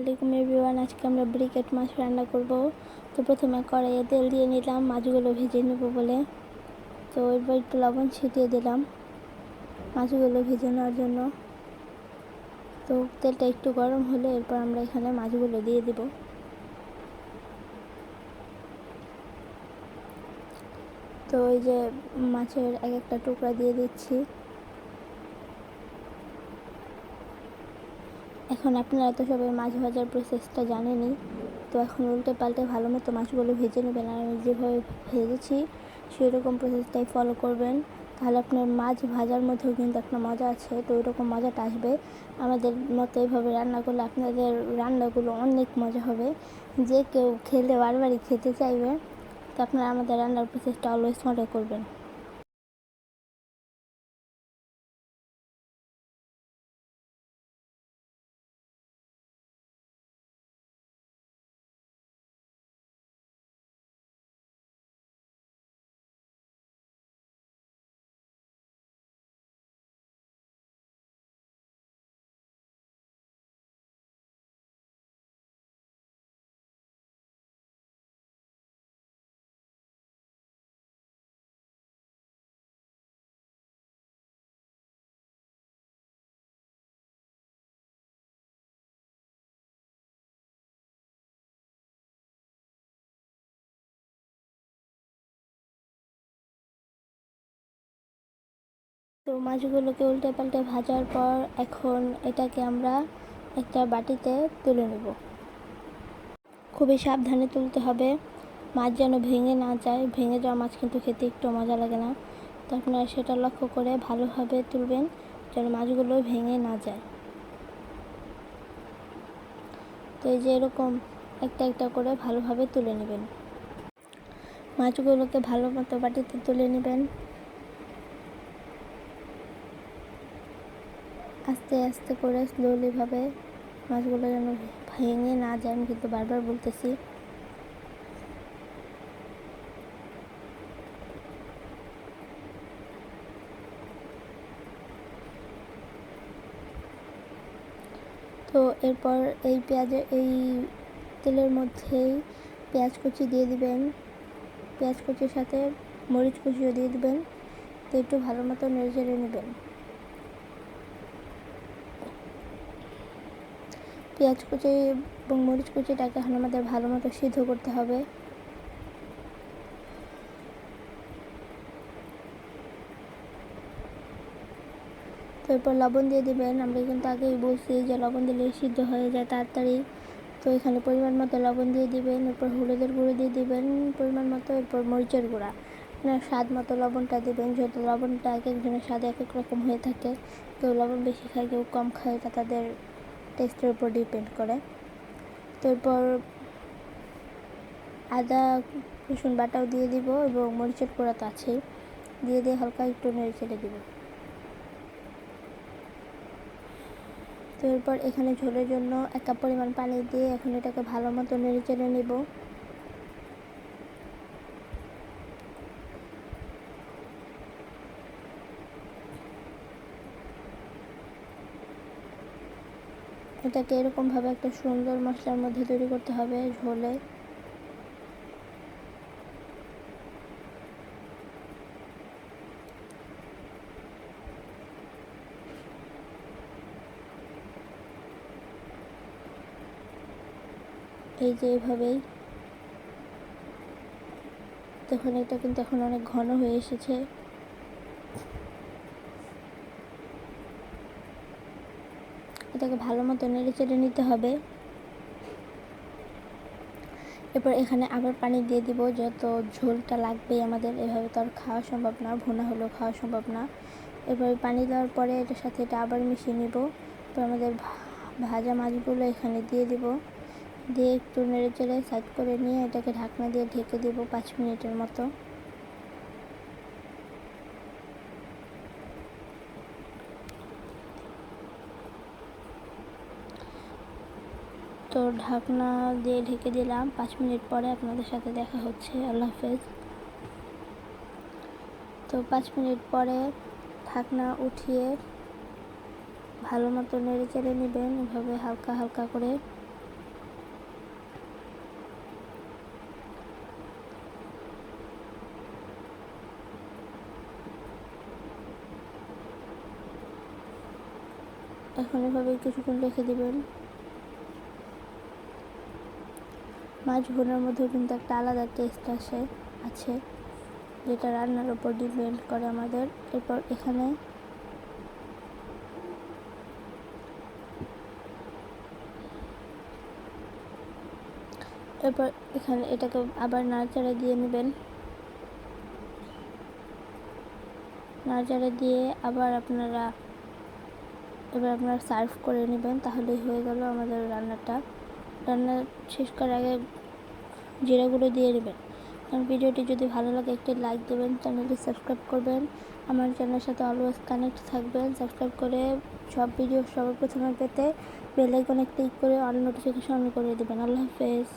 আলাইকুম এভরিওয়ান, আজকে আমরা ব্রিকেট মাছ রান্না করব। তো প্রথমে কড়াইয়ে তেল দিয়ে নিলাম, মাছগুলো ভেজে নেব বলে। তো এবার একটু লবণ ছিটিয়ে দিলাম মাছগুলো ভেজে নেওয়ার জন্য। তো তেলটা একটু গরম হলে এরপর আমরা এখানে মাছগুলো দিয়ে দিব। তো ওই যে মাছের এক একটা টুকরা দিয়ে দিচ্ছি। এখন আপনারা তো সবাই মাছ ভাজার প্রসেসটা জানেনই। তো এখন উল্টে পাল্টে ভালো মতো মাছগুলো ভেজে নেবেন। আর আমি যেভাবে ভেজেছি সেই রকম প্রসেসটাই ফলো করবেন। তাহলে আপনার মাছ ভাজার মধ্যেও কিন্তু একটা মজা আছে। তো ওই রকম মজাটা আসবে। আমাদের মতো এইভাবে রান্না করলে আপনাদের রান্নাগুলো অনেক মজা হবে। যে কেউ খেলে বারবারই খেতে চাইবে। তো আপনারা আমাদের রান্নার প্রসেসটা অলওয়েজ ফলো করবেন। তো মাছগুলোকে উল্টে পাল্টে ভাজার পর এখন এটাকে আমরা একটা বাটিতে তুলে নেব। খুবই সাবধানে তুলতে হবে। মাছ যেন ভেঙে না যায়। ভেঙে যাওয়া মাছ কিন্তু খেতে একটু মজা লাগে না। তো আপনারা সেটা লক্ষ্য করে ভালোভাবে তুলবেন যেন মাছগুলো ভেঙে না যায়। তো এই যে এরকম একটা একটা করে ভালোভাবে তুলে নেবেন। মাছগুলোকে ভালো মতো বাটিতে তুলে নেবেন। আস্তে আস্তে করে স্লোলিভাবে মাছগুলো যেন ভেঙে না যায়, আমি কিন্তু বারবার বলতেছি। তো এরপর এই পেঁয়াজের এই তেলের মধ্যেই পেঁয়াজ কুচি দিয়ে দিবেন। পেঁয়াজ কুচির সাথে মরিচ কুচিও দিয়ে দিবেন। তো একটু ভালো মতো নেড়ে চেড়ে নেবেন। পেঁয়াজ কুচি এবং মরিচ কুচিটাকে এখন আমাদের ভালো মতো সিদ্ধ করতে হবে। এরপর লবণ দিয়ে দিবেন। আমরা কিন্তু আগেই বলছি যে লবণ দিলে সিদ্ধ হয়ে যায় তাড়াতাড়ি। তো এখানে পরিমাণ মতো লবণ দিয়ে দিবেন, এরপর হলুদের গুঁড়ো দিয়ে দিবেন, পরিমাণ মতো এরপর মরিচের গুঁড়া। আপনার স্বাদ মতো লবণটা দিবেন যেহেতু লবণটা এক একজনের স্বাদ এক এক রকম হয়ে থাকে। কেউ লবণ বেশি খায় কেউ কম খায়, তা তাদের টেস্টের উপর ডিপেন্ড করে। তো এরপর আদা, রসুন বাটাও দিয়ে দিব এবং মরিচের পোড়া তো আছেই। দিয়ে দিয়ে হালকা একটু নেড়ে ছেড়ে দিব। তো এরপর এখানে ঝোলের জন্য এক কাপ পরিমাণ পানি দিয়ে এখন এটাকে ভালো মতো নেড়ে চেড়ে নেব। এটাকে এরকমভাবে একটা সুন্দর মশলার মধ্যে তৈরি করতে হবে ঝোলে। এই যে এইভাবেই তখন এটা কিন্তু এখন অনেক ঘন হয়ে এসেছে। এটাকে ভালো মতো নেড়ে চেড়ে নিতে হবে। এরপর এখানে আবার পানি দিয়ে দিব, যত ঝোলটা লাগবে আমাদের। এভাবে তো আর খাওয়া সম্ভব না, ভুনা হলেও খাওয়া সম্ভব না। এরপর পানি দেওয়ার পরে এটার সাথে এটা আবার মিশিয়ে নিব। তো আমাদের ভাজা মাছগুলো এখানে দিয়ে দিব। দিয়ে একটু নেড়ে চেড়ে সাইড করে নিয়ে এটাকে ঢাকনা দিয়ে ঢেকে দেব পাঁচ মিনিটের মতো। তো ঢাকনা দিয়ে ঢেকে দিলাম। পাঁচ মিনিট পরে আপনাদের সাথে দেখা হচ্ছে। আল্লাহ হাফেজ। তো পাঁচ মিনিট পরে ঢাকনা উঠিয়ে ভালো মতো নেড়ে চেড়ে নেবেন। এভাবে হালকা হালকা করে। এখন এভাবে কিছুক্ষণ রেখে দেবেন। মাছ ভুনার মধ্যেও কিন্তু একটা আলাদা টেস্ট আসে, আছে, যেটা রান্নার উপর ডিপেন্ড করে আমাদের। এরপর এখানে এরপর এখানে এটাকে আবার নাড়াচাড়া দিয়ে নেবেন। নাড়াচাড়া দিয়ে আবার আপনারা এবার আপনারা সার্ভ করে নেবেন, তাহলেই হয়ে গেল আমাদের রান্নাটা। রান্না শেষ করার আগে জিরাগুলো দিয়ে দেবেন। কারণ ভিডিওটি যদি ভালো লাগে একটি লাইক দেবেন চ্যানেলটি সাবস্ক্রাইব করবেন। আমার চ্যানেলের সাথে অলওয়েজ কানেক্ট থাকবেন। সাবস্ক্রাইব করে সব ভিডিও সবার প্রথমে পেতে বেল আইকনে ক্লিক করে অল নোটিফিকেশন অন করে দেবেন। আল্লাহ হাফেজ।